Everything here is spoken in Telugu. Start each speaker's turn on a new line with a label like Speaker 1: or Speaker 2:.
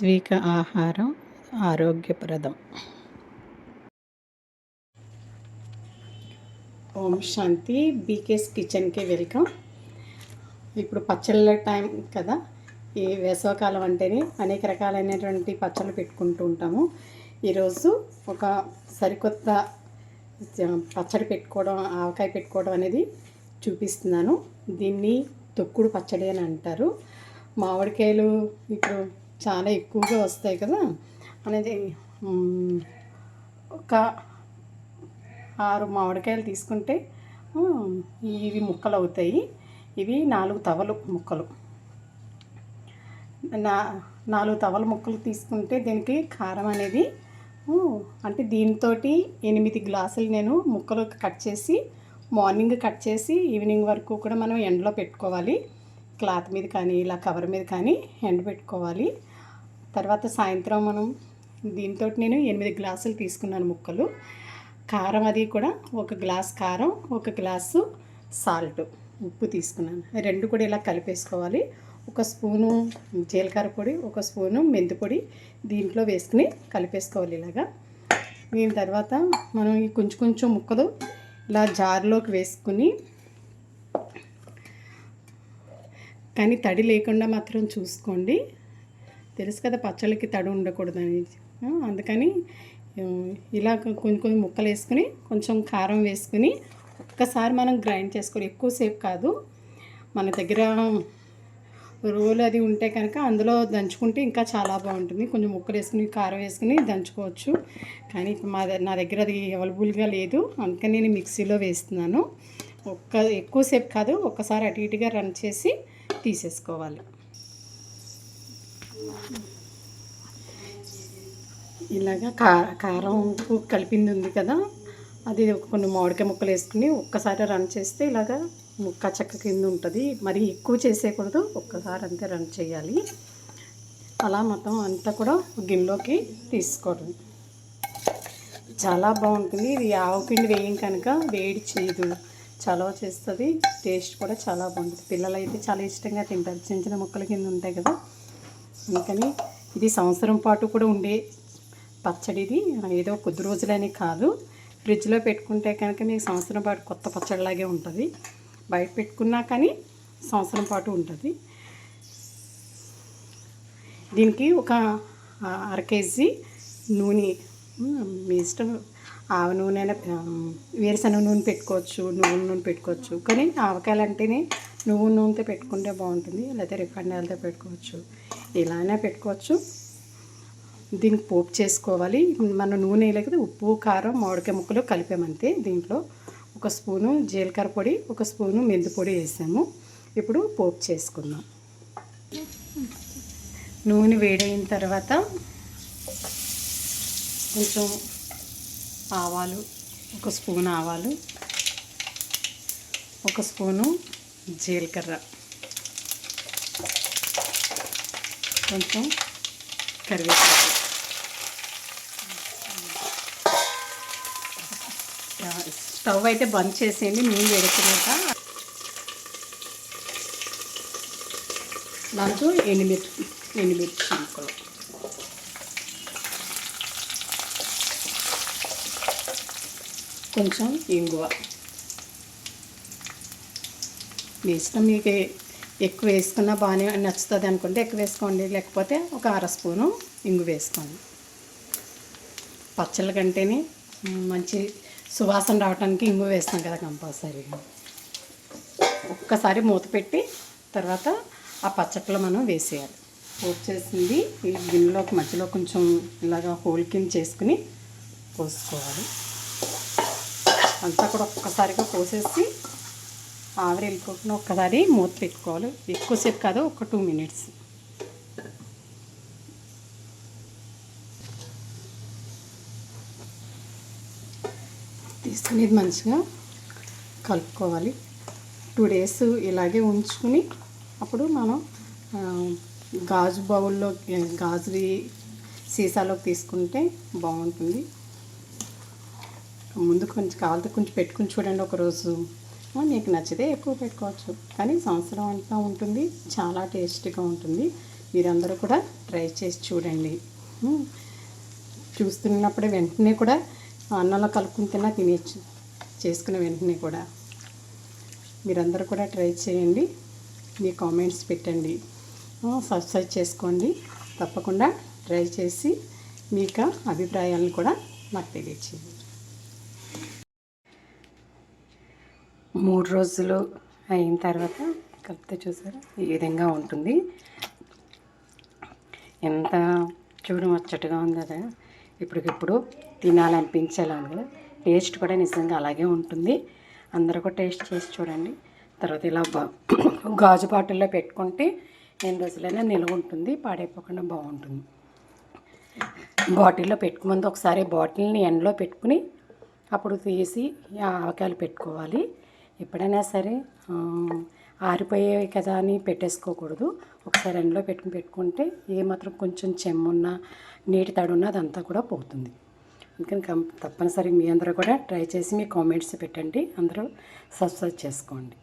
Speaker 1: సాత్విక ఆహారం ఆరోగ్యప్రదం. ఓం శాంతి. బీకేస్ కిచెన్కి వెల్కమ్. ఇప్పుడు పచ్చళ్ళ టైం కదా. ఈ వేసవకాలం అంటేనే అనేక రకాలైనటువంటి పచ్చళ్ళు పెట్టుకుంటూ ఉంటాము. ఈరోజు ఒక సరికొత్త పచ్చడి పెట్టుకోవడం ఆవకాయ పెట్టుకోవడం అనేది చూపిస్తున్నాను. దీన్ని తొక్కుడు పచ్చడి అని అంటారు. మామిడికాయలు ఇప్పుడు చాలా ఎక్కువగా వస్తాయి కదా అనేది ఒక ఆరు మామిడికాయలు తీసుకుంటే ఇవి ముక్కలు అవుతాయి. ఇవి నాలుగు తవలు ముక్కలు. నా నాలుగు తవల ముక్కలు తీసుకుంటే దీనికి కారం అనేది అంటే దీంతో ఎనిమిది గ్లాసులు నేను ముక్కలు కట్ చేసి మార్నింగ్ కట్ చేసి ఈవినింగ్ వరకు కూడా మనం ఎండలో పెట్టుకోవాలి. క్లాత్ మీద కానీ ఇలా కవర్ మీద కానీ ఎండ పెట్టుకోవాలి. తర్వాత సాయంత్రం మనం దీంతో నేను ఎనిమిది గ్లాసులు తీసుకున్నాను ముక్కలు. కారం అది కూడా ఒక గ్లాస్ కారం ఒక గ్లాసు సాల్ట్ ఉప్పు తీసుకున్నాను. రెండు కూడా ఇలా కలిపేసుకోవాలి. ఒక స్పూను జీలకర్ర పొడి ఒక స్పూను మెంతి పొడి దీంట్లో వేసుకుని కలిపేసుకోవాలి ఇలాగా. దీని తర్వాత మనం ఈ కొంచెం కొంచెం ముక్కలు ఇలా జార్లోకి వేసుకుని కానీ తడి లేకుండా మాత్రం చూసుకోండి. తెలుసు కదా పచ్చళ్ళకి తడి ఉండకూడదని. అందుకని ఇలా కొన్ని కొన్ని ముక్కలు వేసుకుని కొంచెం కారం వేసుకుని ఒక్కసారి మనం గ్రైండ్ చేసుకోవాలి. ఎక్కువసేపు కాదు. మన దగ్గర రోలు అది ఉంటే కనుక అందులో దంచుకుంటే ఇంకా చాలా బాగుంటుంది. కొంచెం ముక్కలు వేసుకుని కారం వేసుకుని దంచుకోవచ్చు. కానీ మా నా దగ్గర అది అవైలబుల్గా లేదు. అందుకని నేను మిక్సీలో వేస్తున్నాను. ఒక్క ఎక్కువసేపు కాదు. ఒక్కసారి అటు ఇటుగా రన్ చేసి తీసేసుకోవాలి. ఇలాగా కారం ఉప్పు కలిపింది ఉంది కదా అది కొన్ని మామిడికాయ ముక్కలు వేసుకుని ఒక్కసారి రన్ చేస్తే ఇలాగా ముక్క చెక్క కింద ఉంటుంది. మరి ఎక్కువ చేసేయకూడదు ఒక్కసారి అంతే రన్ చేయాలి. అలా మొత్తం అంతా కూడా గిన్నెలోకి తీసుకోవడం. చాలా బాగుంటుంది. ఇది ఆవపిండి వేయం కనుక వేడి చేయదు. చలవ చేస్తుంది. టేస్ట్ కూడా చాలా బాగుంటుంది. పిల్లలు అయితే చాలా ఇష్టంగా తింటారు. చిన్న చిన్న ముక్కల కింద ఉంటాయి కదా. అందుకని ఇది సంవత్సరం పాటు కూడా ఉండే పచ్చడిది. ఏదో కొద్ది రోజులని కాదు. ఫ్రిడ్జ్లో పెట్టుకుంటే కనుక మీకు సంవత్సరం పాటు కొత్త పచ్చడిలాగే ఉంటుంది. బయట పెట్టుకున్నా కానీ సంవత్సరం పాటు ఉంటుంది. దీనికి ఒక అర కేజీ నూనె మీ ఇష్టం ఆవ నూనె అయినా, వేరుశనగ నూనె పెట్టుకోవచ్చు నువ్వుల నూనె పెట్టుకోవచ్చు. కానీ ఆవకాయలు అంటేనే నువ్వు నూనెతో పెట్టుకుంటే బాగుంటుంది. లేకపోతే రిఫైండ్ ఆయిల్తో పెట్టుకోవచ్చు. ఇలానే పెట్టుకోవచ్చు. దీనికి పోపు చేసుకోవాలి. మన నూనె లేకపోతే ఉప్పు కారం మామిడికాయ ముక్కలు కలిపామంతే దీంట్లో. ఒక స్పూను జీలకర్ర పొడి ఒక స్పూను మెంతి పొడి వేసాము. ఇప్పుడు పోపు చేసుకుందాం. నూనె వేడైన తర్వాత కొంచెం ఆవాలు ఒక స్పూన్ ఆవాలు ఒక స్పూను జీలకర్ర. కొంచెం కరివేపాకు. స్టవ్ అయితే బంద్ చేసేయండి నూనె వేడుకున్నాక దాంతో ఎండుమిర్చి ఎండుమిర్చి ముక్కలు కొంచెం ఇంగువ. మీ ఇష్టం మీకు ఎక్కువ వేసుకున్నా బాగానే నచ్చుతుంది అనుకుంటే ఎక్కువ వేసుకోండి. లేకపోతే ఒక అర స్పూను ఇంగు వేసుకోండి. పచ్చళ్ళ కంటేనే మంచి సువాసన రావడానికి ఇంగు వేస్తాం కదా కంపల్సరీగా. ఒక్కసారి మూత పెట్టి తర్వాత ఆ పచ్చట్లో మనం వేసేయాలి. వచ్చేసింది ఈ గిన్నెలోకి మధ్యలో కొంచెం ఇలాగా హోల్ కింద చేసుకుని పోసుకోవాలి. అంతా కూడా ఒక్కసారిగా పోసేసి ఆవిరి వెళ్ళిపోకుండా ఒక్కసారి మూత పెట్టుకోవాలి. ఎక్కువసేపు కాదు ఒక టూ మినిట్స్ తీసుకుని మంచిగా కలుపుకోవాలి. టూ డేస్ ఇలాగే ఉంచుకుని అప్పుడు మనం గాజు బౌల్లో గాజువి సీసాలోకి తీసుకుంటే బాగుంటుంది. ముందు కొంచెం కావాలితే కొంచెం పెట్టుకుని చూడండి ఒకరోజు. మీకు నచ్చితే ఎక్కువ పెట్టుకోవచ్చు. కానీ సంవత్సరం అంతా ఉంటుంది. చాలా టేస్టీగా ఉంటుంది. మీరందరూ కూడా ట్రై చేసి చూడండి. చూస్తున్నప్పుడే వెంటనే కూడా అన్నంలో కలుపుకుని తిన్నా తినేచ్చు. చేసుకున్న వెంటనే కూడా. మీరందరూ కూడా ట్రై చేయండి. మీ కామెంట్స్ పెట్టండి. సబ్స్క్రైబ్ చేసుకోండి. తప్పకుండా ట్రై చేసి మీకు అభిప్రాయాలను కూడా నాకు తెలియచేయండి. మూడు రోజులు అయిన తర్వాత కలిపితే చూసారా? ఈ విధంగా ఉంటుంది. ఎంత చూడముచ్చటగా ఉంది కదా. ఇప్పటికిప్పుడు తినాలనిపించేలా ఉంది కదా. టేస్ట్ కూడా నిజంగా అలాగే ఉంటుంది. అందరూ కూడా టేస్ట్ చేసి చూడండి. తర్వాత ఇలా బా- గాజు బాటిల్లో పెట్టుకుంటే ఎన్ని రోజులైనా నిల్వ ఉంటుంది పాడైపోకుండా బాగుంటుంది. బాటిల్లో పెట్టుకుముందు ఒకసారి బాటిల్ని ఎండలో పెట్టుకుని అప్పుడు తీసి ఆవకాయలు పెట్టుకోవాలి. ఎప్పుడైనా సరే ఆరిపోయాయి ఆరిపోయేవి కదా అని పెట్టేసుకోకూడదు. ఒకసారి ఎండలో పెట్టుకుని పెట్టుకుంటే ఏ మాత్రం కొంచెం చెమ్మున్నా నీటి తడున్నా అదంతా కూడా పోతుంది. అందుకని కం తప్పనిసరిగా మీ అందరూ కూడా ట్రై చేసి మీ కామెంట్స్ పెట్టండి. అందరూ సబ్స్క్రైబ్ చేసుకోండి.